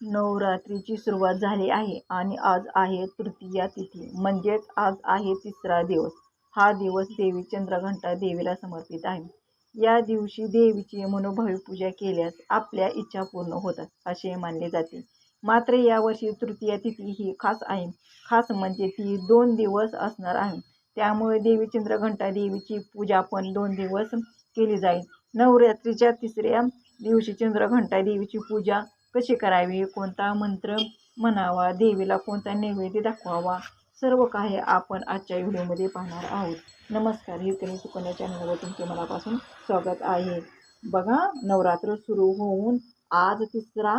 नवरात्रीची सुरुवात झाली आहे आणि आज आहे तृतीया तिथी. म्हणजेच आज आहे तिसरा दिवस. हा दिवस देवी चंद्रघंटा देवीला समर्पित आहे. या दिवशी देवीची मनोभावी पूजा केल्यास आपल्या इच्छा पूर्ण होतात असे मानले जाते. मात्र यावर्षी तृतीया तिथी ही खास आहे. खास म्हणजे ती दोन दिवस असणार आहे. त्यामुळे देवी चंद्रघंटा देवीची पूजा पण दोन दिवस केली जाईल. नवरात्रीच्या तिसऱ्या दिवशी चंद्रघंटा देवीची पूजा कशी करावी? कोणता मंत्र म्हणावा? देवीला कोणता नैवेद्य दाखवावा? सर्व काही आपण आजच्या व्हिडिओमध्ये पाहणार आहोत. नमस्कार हे कमी सुकन्या चॅनलवर तुमचे मनापासून स्वागत आहे. बघा नवरात्र सुरू होऊन आज तिसरा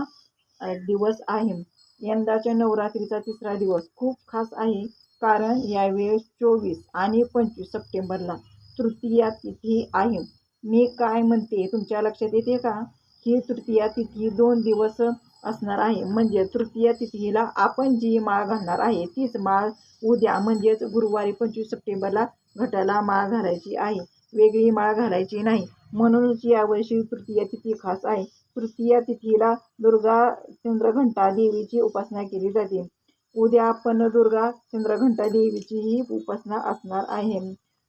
दिवस आहे. यंदाच्या नवरात्रीचा तिसरा दिवस खूप खास आहे. कारण यावेळेस चोवीस आणि पंचवीस सप्टेंबरला तृतीया तिथी आहे. मी काय म्हणते तुमच्या लक्षात येते का? ही तृतीया तिथी दोन दिवस असणार आहे. म्हणजे तृतीया तिथीला आपण जी माळ घालणार आहे तीच माळ उद्या म्हणजेच गुरुवारी पंचवीस सप्टेंबरला घटाला माळ घालायची आहे. वेगळी माळ घालायची नाही. म्हणूनच यावर्षी तृतीया तिथी खास आहे. तृतीया तिथीला दुर्गा चंद्रघंटा देवीची उपासना केली जाते. उद्या आपण दुर्गा चंद्रघंटा देवीची ही उपासना असणार आहे.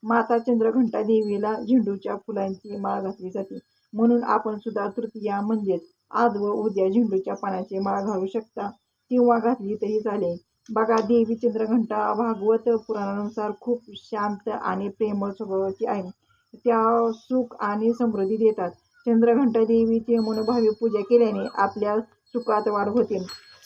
माता चंद्रघंटा देवीला झेंडूच्या फुलांची माळ घातली जाते. म्हणून आपण सुद्धा तृतीया म्हणजेच आज व उद्या झेंडूच्या पानाची माळ घालू शकता. किंवा घातली तरी चालेल. बघा देवी चंद्रघंटा भागवत पुराणानुसार खूप शांत आणि प्रेमळ स्वभावाची आहे. त्या सुख आणि समृद्धी देतात. चंद्रघंटा देवीची मनोभावी पूजा केल्याने आपल्या सुखात वाढ होते.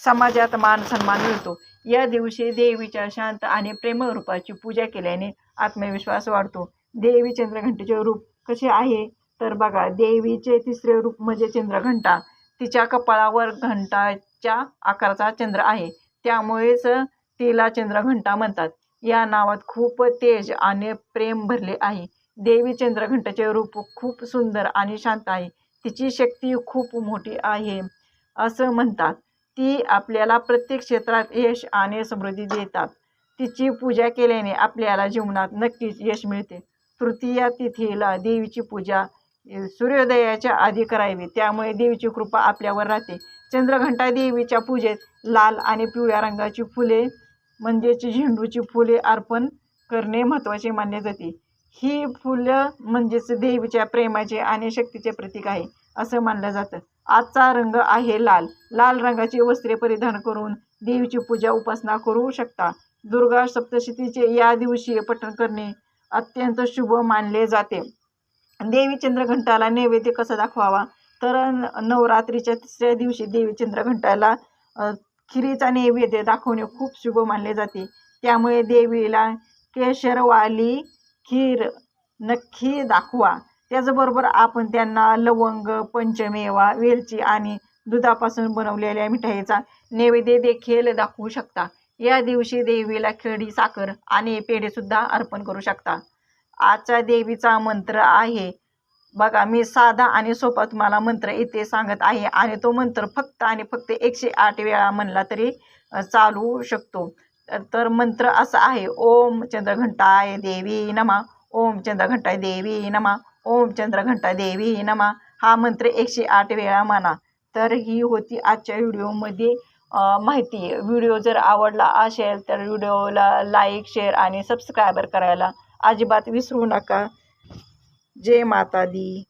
समाजात मान सन्मान मिळतो. या दिवशी देवीच्या शांत आणि प्रेमरूपाची पूजा केल्याने आत्मविश्वास वाढतो. देवी चंद्रघंटेचे रूप कसे आहे? तर बघा देवीचे तिसरे रूप म्हणजे चंद्रघंटा. तिच्या कपाळावर घंटाच्या आकाराचा चंद्र आहे. त्यामुळेच तिला चंद्रघंटा म्हणतात. या नावात खूप तेज आणि प्रेम भरले आहे. देवी चंद्रघंटाचे रूप खूप सुंदर आणि शांत आहे. तिची शक्ती खूप मोठी आहे असं म्हणतात. ती आपल्याला प्रत्येक क्षेत्रात यश आणि समृद्धी देतात. तिची पूजा केल्याने आपल्याला जीवनात नक्कीच यश मिळते. तृतीया तिथीला देवीची पूजा सूर्योदयाच्या आधी करावी. त्यामुळे देवीची कृपा आपल्यावर राहते. चंद्रघंटा देवीच्या पूजेत लाल आणि पिवळ्या रंगाची फुले म्हणजेच झेंडूची फुले अर्पण करणे महत्त्वाचे मानले जाते. ही फुलं म्हणजेच देवीच्या प्रेमाचे आणि शक्तीचे प्रतीक आहे असं मानलं जातं. आजचा रंग आहे लाल. लाल रंगाची वस्त्रे परिधान करून देवीची पूजा उपासना करू शकता. दुर्गा सप्तशतीचे या दिवशी पठण करणे अत्यंत शुभ मानले जाते. देवी चंद्रघंटाला नैवेद्य कसा दाखवावा? तर न- नवरात्रीच्या तिसऱ्या दिवशी देवी चंद्रघंटाला खिरीचा नैवेद्य दाखवणे खूप शुभ मानले जाते. त्यामुळे देवीला केशरवाली खीर नक्की दाखवा. त्याचबरोबर आपण त्यांना लवंग पंचमेवा वेलची आणि दुधापासून बनवलेल्या मिठाईचा नैवेद्य देखील दाखवू शकता. या दिवशी देवीला खेळडी साखर आणि पेढेसुद्धा अर्पण करू शकता. आजच्या देवीचा मंत्र आहे. बघा मी साधा आणि सोपा तुम्हाला मंत्र इथे सांगत आहे आणि तो मंत्र फक्त आणि फक्त एकशे आठ वेळा म्हणला तरी चालू शकतो. तर मंत्र असा आहे ओम चंद्रघंटाय देवी नमा ओम चंद्रघंटाय देवी नमा ओम चंद्रघंटा देवी नमा. हा मंत्र एकशे आठ वेळा म्हणा. तर ही होती आजच्या व्हिडिओमध्ये माहिती. व्हिडिओ जर आवडला असेल तर व्हिडिओला लाईक शेअर आणि सबस्क्रायबर करायला अजिबात विसरू नका. जय माता दी